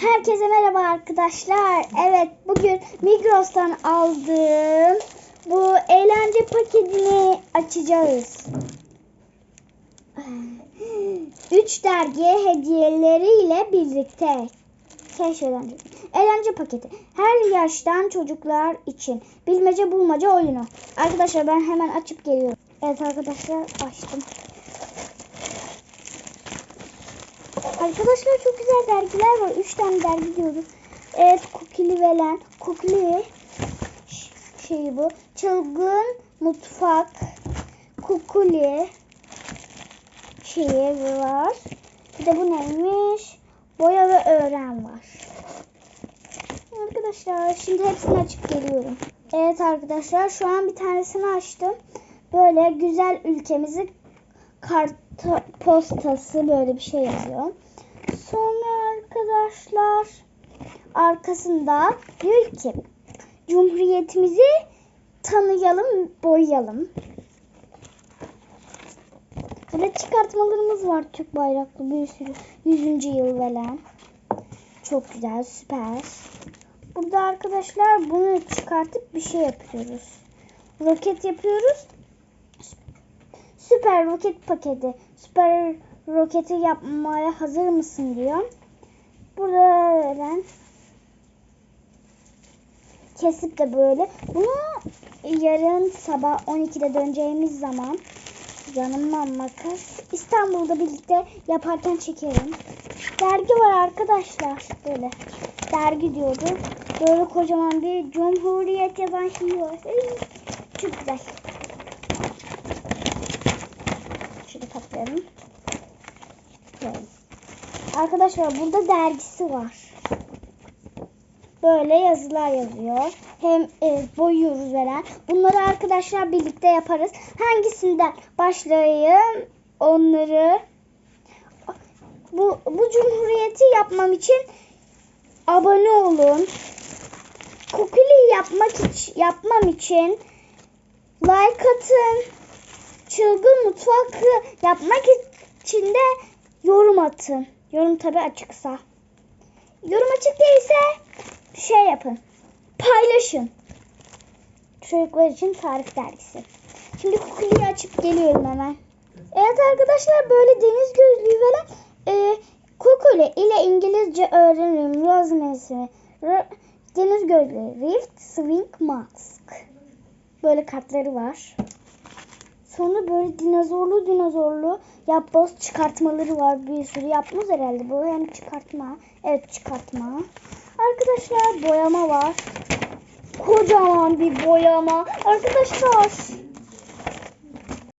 Herkese merhaba arkadaşlar. Evet bugün Migros'tan aldığım bu eğlence paketini açacağız. 3 dergi hediyeleriyle birlikte. Keşfeden. Eğlence paketi. Her yaştan çocuklar için. Bilmece bulmaca oyunu. Arkadaşlar ben hemen açıp geliyorum. Evet arkadaşlar açtım. Arkadaşlar çok güzel dergiler var. Üç tane dergi diyoruz. Evet Kukili Velen. Kukili şey bu. Çılgın Mutfak. Kukuli şeyi var. Bir de bu neymiş? Boya ve öğren var. Arkadaşlar şimdi hepsini açıp geliyorum. Evet arkadaşlar şu an bir tanesini açtım. Böyle güzel ülkemizi kart postası böyle bir şey yazıyor. Sonra arkadaşlar arkasında diyor ki Cumhuriyetimizi tanıyalım, boyayalım. Böyle çıkartmalarımız var Türk bayraklı bir sürü 100. yıl falan. Çok güzel, süper. Burada arkadaşlar bunu çıkartıp bir şey yapıyoruz. Roket yapıyoruz. Süper roket paketi. Süper roketi yapmaya hazır mısın diyor. Burada veren kesip de böyle. Bunu yarın sabah 12'de döneceğimiz zaman yanıma makas İstanbul'da birlikte yaparken çekerim. Dergi var arkadaşlar böyle. Dergi diyordu. Böyle kocaman bir Cumhuriyet yazan şey var. Çok güzel. Şöyle katlayalım. Arkadaşlar burada dergisi var. Böyle yazılar yazıyor. Hem e, boyuyoruz veren. Bunları arkadaşlar birlikte yaparız. Hangisinden başlayayım? Onları bu, bu cumhuriyeti yapmam için abone olun. Kukuli yapmak için, yapmam için like atın. Çılgın mutfak yapmak için de yorum atın. Yorum tabi açıksa. Yorum açık değilse şey yapın. Paylaşın. Çocuklar için tarif dergisi. Şimdi kukuliyi açıp geliyorum hemen. Evet arkadaşlar böyle deniz gözlüğü veren e, kukuli ile İngilizce öğrenirim. Yazmasını. Deniz gözlüğü. Rift Swing Mask. Böyle kartları var. Sonra böyle dinozorlu dinozorlu yapboz çıkartmaları var. Bir sürü yapmaz herhalde. Bu hem çıkartma. Evet çıkartma. Arkadaşlar boyama var. Kocaman bir boyama. Arkadaşlar